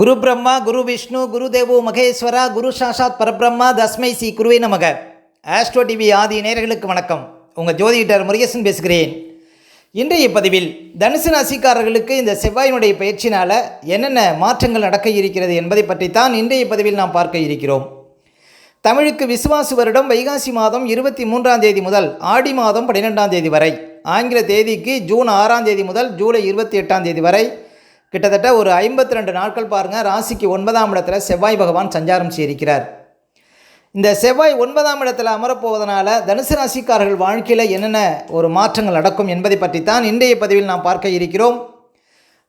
குரு பிரம்மா குரு விஷ்ணு குரு தேவு மகேஸ்வரா குரு சாஷாத் பரபிரம்மா தஸ்மை சி குருவே நமக. ஆஸ்ட்ரோ டிவி ஆதி நேர்களுக்கு வணக்கம். உங்கள் ஜோதிடர் முருகேசன் பேசுகிறேன். இன்றைய பதிவில் தனுசு ராசிக்காரர்களுக்கு இந்த செவ்வாயினுடைய பயிற்சினால் என்னென்ன மாற்றங்கள் நடக்க இருக்கிறது என்பதை பற்றித்தான் இன்றைய பதிவில் நாம் பார்க்க இருக்கிறோம். தமிழுக்கு விசுவாசு வருடம் வைகாசி மாதம் இருபத்தி மூன்றாம் தேதி முதல் ஆடி மாதம் பன்னிரெண்டாம் தேதி வரை. ஆங்கில தேதிக்கு ஜூன் ஆறாம் தேதி முதல் ஜூலை இருபத்தி எட்டாம் தேதி வரை கிட்டத்தட்ட ஒரு ஐம்பத்தி ரெண்டு நாட்கள் பாருங்கள் ராசிக்கு ஒன்பதாம் இடத்துல செவ்வாய் பகவான் சஞ்சாரம் செய்திருக்கிறார். இந்த செவ்வாய் ஒன்பதாம் இடத்துல அமரப்போவதனால தனுசு ராசிக்காரர்கள் வாழ்க்கையில் என்னென்ன ஒரு மாற்றங்கள் நடக்கும் என்பதை பற்றித்தான் இன்றைய பதிவில் நாம் பார்க்க இருக்கிறோம்.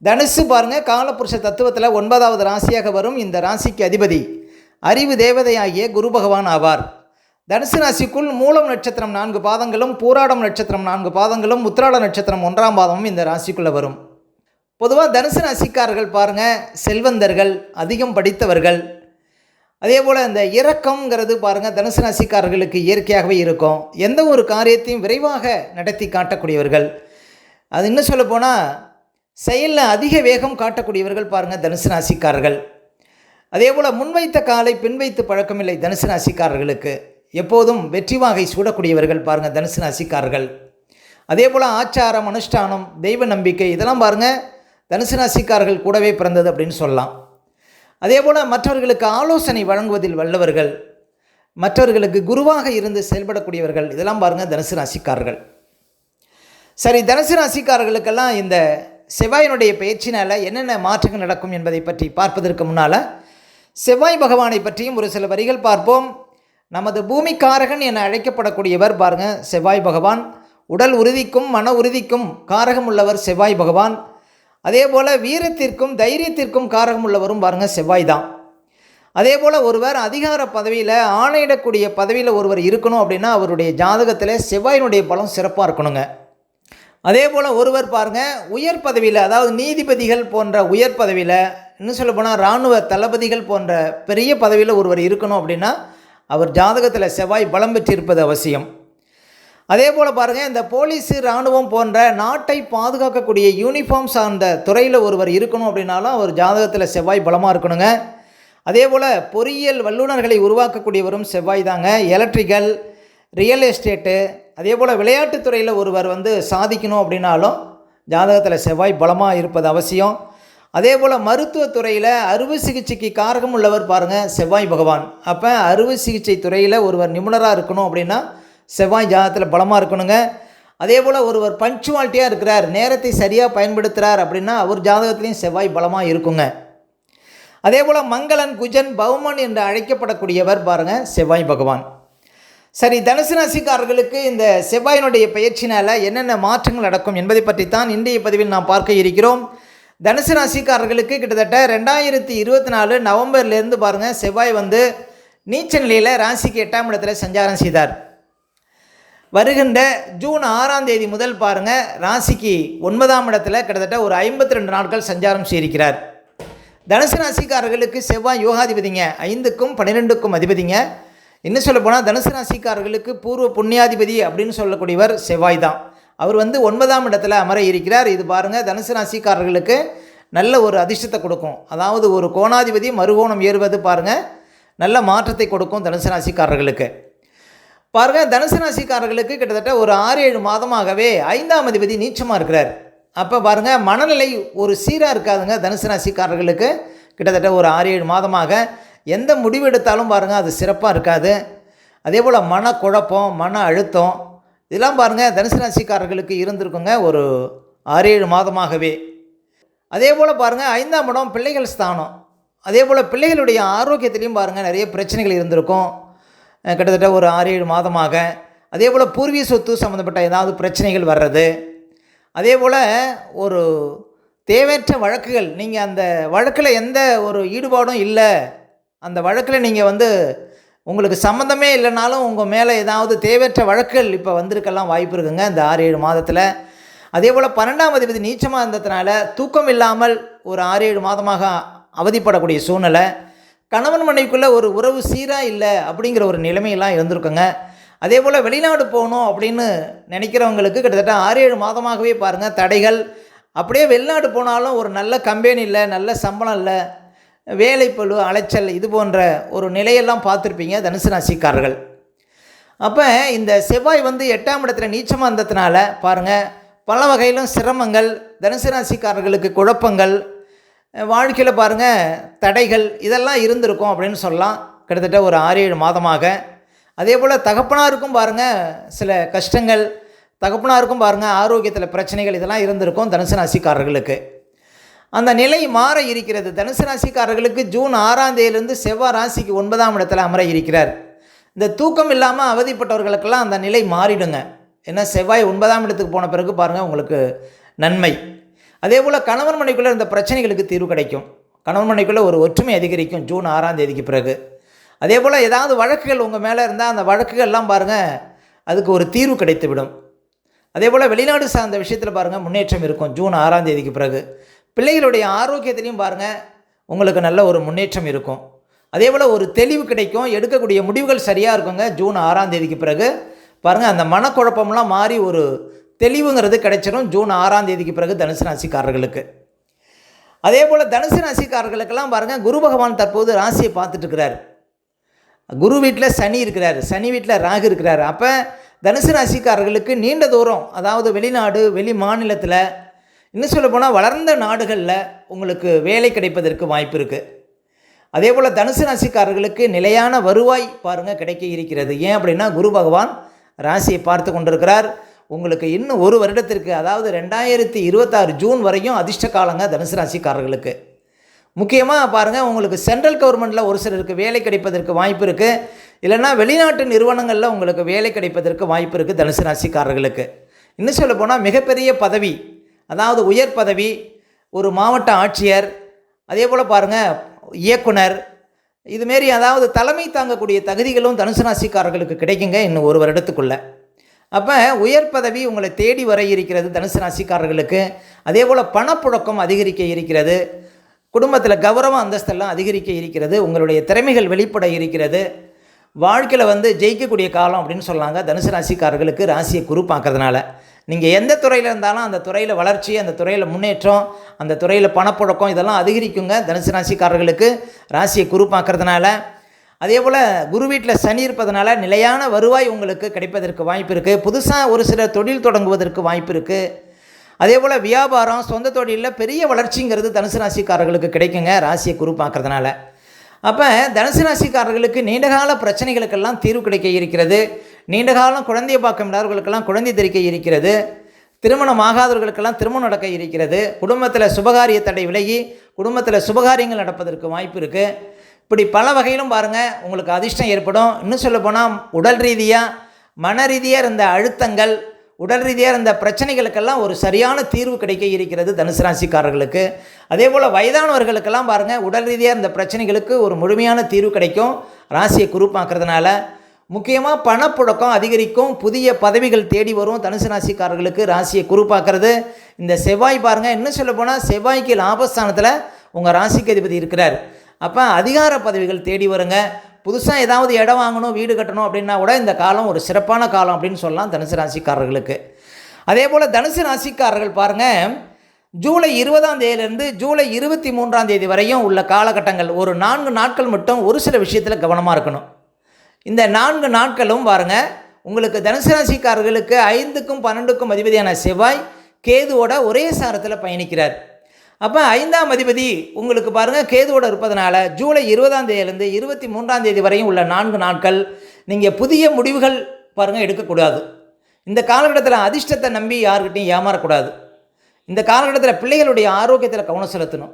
தனுசு பாருங்க காலபுருஷ தத்துவத்தில் ஒன்பதாவது ராசியாக வரும் இந்த ராசிக்கு அதிபதி. அறிவு தேவதையாகிய குரு பகவான் ஆவார். தனுசு ராசிக்குள் மூலம் நட்சத்திரம் நான்கு பாதங்களும் பூராடம் நட்சத்திரம் நான்கு பாதங்களும் உத்திராட நட்சத்திரம் ஒன்றாம் பாதமும் இந்த ராசிக்குள்ளே வரும். பொதுவாக தனுசு ராசிக்காரர்கள் பாருங்கள் செல்வந்தர்கள் அதிகம் படித்தவர்கள். அதே போல் இந்த இரக்கம்ங்கிறது பாருங்கள் தனுசு ராசிக்காரர்களுக்கு இயற்கையாகவே இருக்கும். எந்த ஒரு காரியத்தையும் விரைவாக நடத்தி காட்டக்கூடியவர்கள். அது இன்னும் சொல்ல போனால் செயலில் அதிக வேகம் காட்டக்கூடியவர்கள் பாருங்கள் தனுசு ராசிக்காரர்கள். அதே போல் முன்வைத்த காலை பின் வைத்து பழக்கமில்லை தனுசு ராசிக்காரர்களுக்கு. எப்போதும் வெற்றி வாகை சூடக்கூடியவர்கள் பாருங்கள் தனுசு ராசிக்காரர்கள். அதே போல் ஆச்சாரம் அனுஷ்டானம் தெய்வ நம்பிக்கை இதெல்லாம் பாருங்கள் தனுசு ராசிக்காரர்கள் கூடவே பிறந்தது அப்படின்னு சொல்லலாம். அதே போல் மற்றவர்களுக்கு ஆலோசனை வழங்குவதில் வல்லவர்கள் மற்றவர்களுக்கு குருவாக இருந்து செயல்படக்கூடியவர்கள் இதெல்லாம் பாருங்கள் தனுசு ராசிக்காரர்கள் சரி தனுசு ராசிக்காரர்களுக்கெல்லாம் இந்த செவ்வாயினுடைய பயிற்சினால் என்னென்ன மாற்றங்கள் நடக்கும் என்பதை பற்றி பார்ப்பதற்கு முன்னால் செவ்வாய் பகவானை பற்றியும் ஒரு சில வரிகள் பார்ப்போம். நமது பூமிக்காரகன் என அழைக்கப்படக்கூடியவர் பாருங்கள் செவ்வாய் பகவான். உடல் உறுதிக்கும் மன உறுதிக்கும் காரகம் உள்ளவர் செவ்வாய் பகவான். அதே போல் வீரத்திற்கும் தைரியத்திற்கும் காரகம் உள்ளவரும் பாருங்கள் செவ்வாய் தான் அதே போல் ஒருவர் அதிகார பதவியில் ஆணையிடக்கூடிய பதவியில் ஒருவர் இருக்கணும் அப்படின்னா அவருடைய ஜாதகத்தில் செவ்வாயினுடைய பலம் சிறப்பாக இருக்கணுங்க. அதே போல் ஒருவர் பாருங்கள் உயர் பதவியில் அதாவது நீதிபதிகள் போன்ற உயர் பதவியில் இன்னும் சொல்ல போனால் இராணுவ தளபதிகள் போன்ற பெரிய பதவியில் ஒருவர் இருக்கணும் அப்படின்னா அவர் ஜாதகத்தில் செவ்வாய் பலம் பெற்றிருப்பது அவசியம். அதே போல் பாருங்கள் இந்த போலீஸு இராணுவம் போன்ற நாட்டை பாதுகாக்கக்கூடிய யூனிஃபார்ம் சார்ந்த துறையில் ஒருவர் இருக்கணும் அப்படின்னாலும் அவர் ஜாதகத்தில் செவ்வாய் பலமாக இருக்கணுங்க. அதே போல் பொறியியல் வல்லுநர்களை உருவாக்கக்கூடியவரும் செவ்வாய் தாங்க. எலக்ட்ரிக்கல் ரியல் எஸ்டேட்டு அதே போல் விளையாட்டுத்துறையில் ஒருவர் வந்து சாதிக்கணும் அப்படின்னாலும் ஜாதகத்தில் செவ்வாய் பலமாக இருப்பது அவசியம். அதே போல் மருத்துவத்துறையில் அறுவை சிகிச்சைக்கு காரகம் உள்ளவர் பாருங்கள் செவ்வாய் பகவான். அப்போ அறுவை சிகிச்சை துறையில் ஒருவர் நிபுணராக இருக்கணும் அப்படின்னா செவ்வாய் ஜாதகத்தில் பலமாக இருக்கணுங்க. அதே போல் ஒருவர் பஞ்சுவாலிட்டியாக இருக்கிறார் நேரத்தை சரியாக பயன்படுத்துகிறார் அப்படின்னா அவர் ஜாதகத்துலேயும் செவ்வாய் பலமாக இருக்குங்க. அதே போல் மங்களன் குஜன் பௌமன் என்று அழைக்கப்படக்கூடியவர் பாருங்கள் செவ்வாய் பகவான். சரி தனுசு ராசிக்காரர்களுக்கு இந்த செவ்வாயினுடைய பயிற்சினால் என்னென்ன மாற்றங்கள் நடக்கும் என்பதை பற்றித்தான் இன்றைய பதிவில் நாம் பார்க்க இருக்கிறோம். தனுசு ராசிக்காரர்களுக்கு கிட்டத்தட்ட ரெண்டாயிரத்தி இருபத்தி நாலு நவம்பர்லேருந்து பாருங்கள் செவ்வாய் வந்து நீச்ச நிலையில் ராசிக்கு எட்டாம் இடத்துல சஞ்சாரம் செய்தார். வருகின்ற ஜூன் ஆறாம் தேதி முதல் பாருங்கள் ராசிக்கு ஒன்பதாம் இடத்துல கிட்டத்தட்ட ஒரு ஐம்பத்தி ரெண்டு நாட்கள் சஞ்சாரம் செய்திருக்கிறார். தனுசு ராசிக்காரர்களுக்கு செவ்வாய் யோகாதிபதிங்க ஐந்துக்கும் பன்னிரெண்டுக்கும் அதிபதிங்க. என்ன சொல்ல போனால் தனுசு ராசிக்காரர்களுக்கு பூர்வ புண்ணியாதிபதி அப்படின்னு சொல்லக்கூடியவர் செவ்வாய் தான். அவர் வந்து ஒன்பதாம் இடத்துல அமர இருக்கிறார். இது பாருங்கள் தனுசு ராசிக்காரர்களுக்கு நல்ல ஒரு அதிர்ஷ்டத்தை கொடுக்கும். அதாவது ஒரு கோணாதிபதி மறுகோணம் ஏறுவது பாருங்கள் நல்ல மாற்றத்தை கொடுக்கும் தனுசு ராசிக்காரர்களுக்கு. பாருங்கள் தனுசு ராசிக்காரர்களுக்கு கிட்டத்தட்ட ஒரு ஆறு ஏழு மாதமாகவே ஐந்தாம் அதிபதி நீச்சமாக இருக்கிறார். அப்போ பாருங்கள் மனநிலை ஒரு சீராக இருக்காதுங்க தனுசு ராசிக்காரர்களுக்கு. கிட்டத்தட்ட ஒரு ஆறு ஏழு மாதமாக எந்த முடிவு எடுத்தாலும் பாருங்கள் அது சிறப்பாக இருக்காது. அதே போல் மனக்குழப்பம் மன அழுத்தம் இதெல்லாம் பாருங்கள் தனுசு ராசிக்காரர்களுக்கு இருந்திருக்குங்க ஒரு ஆறு ஏழு மாதமாகவே. அதே போல் பாருங்கள் ஐந்தாம் இடம் பிள்ளைகள் ஸ்தானம். அதே போல் பிள்ளைகளுடைய ஆரோக்கியத்திலையும் பாருங்கள் நிறைய பிரச்சனைகள் இருந்திருக்கும். கிட்டத்தட்ட ஒரு ஆறு ஏழு மாதமாக. அதே போல் பூர்வீக சொத்து சம்மந்தப்பட்ட ஏதாவது பிரச்சனைகள் வர்றது. அதே போல் ஒரு தேவையற்ற வழக்குகள் நீங்கள் அந்த வழக்கில் எந்த ஒரு ஈடுபாடும் இல்லை. அந்த வழக்கில் நீங்கள் வந்து உங்களுக்கு சம்மந்தமே இல்லைனாலும் உங்கள் மேலே ஏதாவது தேவையற்ற வழக்குகள் இப்போ வந்திருக்கெல்லாம் வாய்ப்பு இருக்குங்க இந்த ஆறு ஏழு மாதத்தில். அதே போல் பன்னெண்டாம் அதிபதி நீச்சமாக இருந்ததுனால தூக்கம் இல்லாமல் ஒரு ஆறு ஏழு மாதமாக அவதிப்படக்கூடிய சூழ்நிலை. கணவன் மனைவிக்குள்ளே ஒரு உறவு சீராக இல்லை அப்படிங்கிற ஒரு நிலைமையெல்லாம் இருந்திருக்குங்க. அதே போல் வெளிநாடு போகணும் அப்படின்னு நினைக்கிறவங்களுக்கு கிட்டத்தட்ட ஆறு ஏழு மாதமாகவே பாருங்கள் தடைகள். அப்படியே வெளிநாடு போனாலும் ஒரு நல்ல கம்பெனி இல்லை நல்ல சம்பளம் இல்லை வேலைப்பழு அலைச்சல் இது போன்ற ஒரு நிலையெல்லாம் பார்த்துருப்பீங்க தனுசு ராசிக்காரர்கள். அப்போ இந்த செவ்வாய் வந்து எட்டாம் இடத்துல நீச்சமாக இருந்ததுனால பாருங்கள் பல வகையிலும் சிரமங்கள் தனுசு ராசிக்காரர்களுக்கு குழப்பங்கள் வாழ்க்கையில் பாருங்கள் தடைகள் இதெல்லாம் இருந்திருக்கும் அப்படின்னு சொல்லலாம். கிட்டத்தட்ட ஒரு ஆறு ஏழு மாதமாக. அதே போல் தகப்பனாருக்கும் பாருங்கள் சில கஷ்டங்கள் தகப்பனாருக்கும் பாருங்கள் ஆரோக்கியத்தில் பிரச்சனைகள் இதெல்லாம் இருந்திருக்கும் தனுசு ராசிக்காரர்களுக்கு. அந்த நிலை மாற இருக்கிறது. தனுசு ராசிக்காரர்களுக்கு ஜூன் ஆறாம் தேதியிலிருந்து செவ்வாய் ராசிக்கு ஒன்பதாம் இடத்துல அமர இருக்கிறார். இந்த தூக்கம் இல்லாமல் அவதிப்பட்டவர்களுக்கெல்லாம் அந்த நிலை மாறிடுங்க. ஏன்னா செவ்வாய் ஒன்பதாம் இடத்துக்கு போன பிறகு பாருங்கள் உங்களுக்கு நன்மை. அதே போல் கணவன் மனைக்குள்ளே இருந்த பிரச்சனைகளுக்கு தீர்வு கிடைக்கும். கணவன் மனைக்குள்ளே ஒரு ஒற்றுமை அதிகரிக்கும். ஜூன் ஆறாம் தேதிக்கு பிறகு. அதே போல் ஏதாவது வழக்குகள் உங்கள் மேலே இருந்தால் அந்த வழக்குகள்லாம் பாருங்கள் அதுக்கு ஒரு தீர்வு கிடைத்து விடும் அதே போல் வெளிநாடு சார்ந்த விஷயத்தில் பாருங்கள் முன்னேற்றம் இருக்கும். ஜூன் ஆறாம் தேதிக்கு பிறகு. பிள்ளைகளுடைய ஆரோக்கியத்திலையும் பாருங்கள் உங்களுக்கு நல்ல ஒரு முன்னேற்றம் இருக்கும். அதே போல் ஒரு தெளிவு கிடைக்கும். எடுக்கக்கூடிய முடிவுகள் சரியாக இருக்குங்க. ஜூன் ஆறாம் தேதிக்கு பிறகு. பாருங்கள் அந்த மனக்குழப்பம்லாம் மாறி ஒரு தெளிவுங்கிறது கிடைச்சிடும் ஜூன் ஆறாம் தேதிக்கு பிறகு தனுசு ராசிக்காரர்களுக்கு. அதே போல் தனுசு ராசிக்காரர்களுக்கெல்லாம் பாருங்கள் குரு பகவான் தற்போது ராசியை பார்த்துட்டு இருக்கிறார். குரு வீட்டில் சனி இருக்கிறார் சனி வீட்டில் ராகு இருக்கிறார். அப்போ தனுசு ராசிக்காரர்களுக்கு நீண்ட தூரம் அதாவது வெளிநாடு வெளி மாநிலத்தில் இன்னும் சொல்ல போனால் வளர்ந்த நாடுகளில் உங்களுக்கு வேலை கிடைப்பதற்கு வாய்ப்பு இருக்குது அதே போல் தனுசு ராசிக்காரர்களுக்கு நிலையான வருவாய் பாருங்கள் கிடைக்க இருக்கிறது. ஏன் அப்படின்னா குரு பகவான் ராசியை பார்த்து கொண்டிருக்கிறார். உங்களுக்கு இன்னும் ஒரு வருடத்திற்கு அதாவது ரெண்டாயிரத்தி இருபத்தாறு ஜூன் வரையும் அதிர்ஷ்ட காலங்க தனுசு ராசிக்காரர்களுக்கு. முக்கியமாக பாருங்கள் உங்களுக்கு சென்ட்ரல் கவர்மெண்ட்டில் ஒரு சிலருக்கு வேலை கிடைப்பதற்கு வாய்ப்பு இருக்குது இல்லைன்னா வெளிநாட்டு நிறுவனங்களில் உங்களுக்கு வேலை கிடைப்பதற்கு வாய்ப்பு இருக்குது தனுசு ராசிக்காரர்களுக்கு. இன்னும் சொல்ல போனால் மிகப்பெரிய பதவி அதாவது உயர் பதவி ஒரு மாவட்ட ஆட்சியர் அதே போல் பாருங்கள் இயக்குனர் இதுமாரி அதாவது தலைமை தாங்கக்கூடிய தகுதிகளும் தனுசு ராசிக்காரர்களுக்கு கிடைக்குங்க இன்னும் ஒரு வருடத்துக்குள்ளே. அப்போ உயர் பதவி உங்களை தேடி வர இருக்கிறது தனுசு ராசிக்காரர்களுக்கு. அதே போல் பணப்புழக்கம் அதிகரிக்க இருக்கிறது. குடும்பத்தில் கௌரவ அந்தஸ்தெல்லாம் அதிகரிக்க இருக்கிறது. உங்களுடைய திறமைகள் வெளிப்பட இருக்கிறது. வாழ்க்கையில் வந்து ஜெயிக்கக்கூடிய காலம் அப்படின்னு சொல்லாங்க. தனுசு ராசிக்காரர்களுக்கு ராசியை குரு பார்க்கறதுனால. நீங்கள் எந்த துறையில் இருந்தாலும் அந்த துறையில் வளர்ச்சி அந்த துறையில் முன்னேற்றம் அந்த துறையில் பணப்புழக்கம் இதெல்லாம் அதிகரிக்குங்க தனுசு ராசிக்காரர்களுக்கு. ராசியை குரு பார்க்கறதுனால அதே போல் குரு வீட்டில் சனி இருப்பதனால நிலையான வருவாய் உங்களுக்கு கிடைப்பதற்கு வாய்ப்பு இருக்குது புதுசாக ஒரு சில தொழில் தொடங்குவதற்கு வாய்ப்பு இருக்குது அதே போல் வியாபாரம் சொந்த தொழிலில் பெரிய வளர்ச்சிங்கிறது தனுசு ராசிக்காரர்களுக்கு கிடைக்குங்க. ராசியை குரு பார்க்குறதுனால. அப்போ தனுசு ராசிக்காரர்களுக்கு நீண்டகால பிரச்சனைகளுக்கெல்லாம் தீர்வு கிடைக்க இருக்கிறது. நீண்டகாலம் குழந்தைய குழந்தையை பார்க்க குழந்தை தெரிக்க இருக்கிறது. திருமணம் ஆகாதவர்களுக்கெல்லாம் திருமணம் நடக்க இருக்கிறது. குடும்பத்தில் சுபகாரிய தடை விலகி குடும்பத்தில் சுபகாரியங்கள் நடப்பதற்கு வாய்ப்பு இருக்குது இப்படி பல வகையிலும் பாருங்கள் உங்களுக்கு அதிர்ஷ்டம் ஏற்படும். இன்னும் சொல்லப்போனால் உடல் ரீதியாக மன ரீதியாக இருந்த அழுத்தங்கள் உடல் ரீதியாக இருந்த பிரச்சனைகளுக்கெல்லாம் ஒரு சரியான தீர்வு கிடைக்க இருக்கிறது தனுசு ராசிக்காரர்களுக்கு. அதே போல் வயதானவர்களுக்கெல்லாம் பாருங்கள் உடல் ரீதியாக இருந்த பிரச்சனைகளுக்கு ஒரு முழுமையான தீர்வு கிடைக்கும். ராசியை குரூப்பாக்குறதுனால முக்கியமாக பணப்புழக்கம் அதிகரிக்கும். புதிய பதவிகள் தேடி வரும். தனுசு ராசிக்காரர்களுக்கு ராசியை குறிப்பாக்குறது இந்த செவ்வாய் பாருங்கள் இன்னும் சொல்ல போனால் செவ்வாய்க்கு லாபஸ்தானத்தில் உங்கள் ராசிக்கு அதிபதி இருக்கிறார். அப்போ அதிகார பதவிகள் தேடி வருங்க. புதுசாக ஏதாவது இடம் வாங்கணும் வீடு கட்டணும் அப்படின்னா கூட இந்த காலம் ஒரு சிறப்பான காலம் அப்படின்னு சொல்லலாம் தனுசு ராசிக்காரர்களுக்கு. அதே போல் தனுசு ராசிக்காரர்கள் பாருங்கள் ஜூலை இருபதாம் தேதியிலேருந்து ஜூலை இருபத்தி மூன்றாம் தேதி வரையும் உள்ள காலகட்டங்கள் ஒரு நான்கு நாட்கள் மட்டும் ஒரு சில விஷயத்தில் கவனமாக இருக்கணும். இந்த நான்கு நாட்களும் பாருங்கள் உங்களுக்கு தனுசு ராசிக்காரர்களுக்கு ஐந்துக்கும் பன்னெண்டுக்கும் அதிபதியான செவ்வாய் கேதுவோட ஒரே சாரத்தில் பயணிக்கிறார். அப்போ ஐந்தாம் அதிபதி உங்களுக்கு பாருங்கள் கேதுவோட இருப்பதனால ஜூலை இருபதாம் தேதியிலேருந்து இருபத்தி மூன்றாம் தேதி வரையும் உள்ள நான்கு நாட்கள் நீங்கள் புதிய முடிவுகள் பாருங்கள் எடுக்கக்கூடாது. இந்த காலகட்டத்தில் அதிர்ஷ்டத்தை நம்பி யாருக்கிட்டையும் ஏமாறக்கூடாது. இந்த காலகட்டத்தில் பிள்ளைகளுடைய ஆரோக்கியத்தில் கவனம் செலுத்தணும்.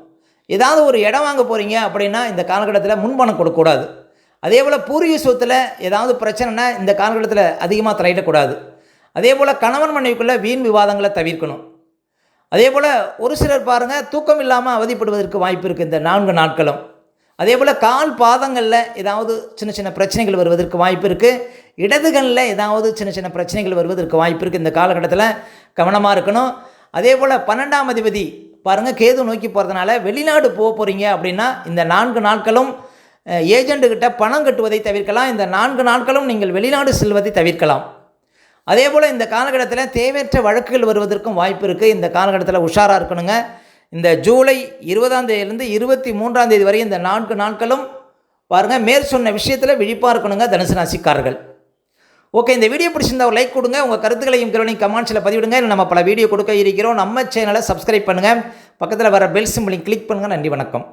ஏதாவது ஒரு இடம் வாங்க போகிறீங்க அப்படின்னா இந்த காலகட்டத்தில் முன்பணம் கொடுக்கக்கூடாது. அதே போல் பூர்வீக சொத்தில் ஏதாவது பிரச்சனைனா இந்த காலகட்டத்தில் அதிகமாக தலையிடக்கூடாது அதே போல் கணவன் மனைவிக்குள்ளே வீண் விவாதங்களை தவிர்க்கணும். அதே போல் ஒரு சிலர் பாருங்கள் தூக்கம் இல்லாமல் அவதிப்படுவதற்கு வாய்ப்பு இருக்குது இந்த நான்கு நாட்களும். அதே போல் கால் பாதங்களில் ஏதாவது சின்ன சின்ன பிரச்சனைகள் வருவதற்கு வாய்ப்பு இருக்குது இடதுகளில் ஏதாவது சின்ன சின்ன பிரச்சனைகள் வருவதற்கு வாய்ப்பு இருக்குது இந்த காலகட்டத்தில். கவனமாக இருக்கணும். அதே போல் பன்னெண்டாம் அதிபதி பாருங்கள் கேது நோக்கி போகிறதுனால வெளிநாடு போக போகிறீங்க அப்படின்னா இந்த நான்கு நாட்களும் ஏஜெண்ட்டுக்கிட்ட பணம் கட்டுவதை தவிர்க்கலாம். இந்த நான்கு நாட்களும் நீங்கள் வெளிநாடு செல்வதை தவிர்க்கலாம். அதே போல் இந்த காலகட்டத்தில் தேவையற்ற வழக்குகள் வருவதற்கும் வாய்ப்பு இருக்குது இந்த காலகட்டத்தில் உஷாராக இருக்கணுங்க. இந்த ஜூலை இருபதாம் தேதியிலிருந்து இருபத்தி மூன்றாம் தேதி வரை இந்த நான்கு நாட்களும் பாருங்கள் மேற் சொன்ன விஷயத்தில் விழிப்பாக இருக்கணுங்க தனுசு ராசிக்காரர்கள். ஓகே இந்த வீடியோ பிடிச்சிருந்தா ஒரு லைக் கொடுங்க. உங்கள் கருத்துக்களையும் கிலோனையும் கமெண்ட்ஸில் பதிவிடுங்க. இல்லை நம்ம பல வீடியோ கொடுக்க இருக்கிறோம். நம்ம சேனலை சப்ஸ்கிரைப் பண்ணுங்கள் பக்கத்தில் வர பெல் சிம்பிளையும் கிளிக் பண்ணுங்கள் நன்றி வணக்கம்.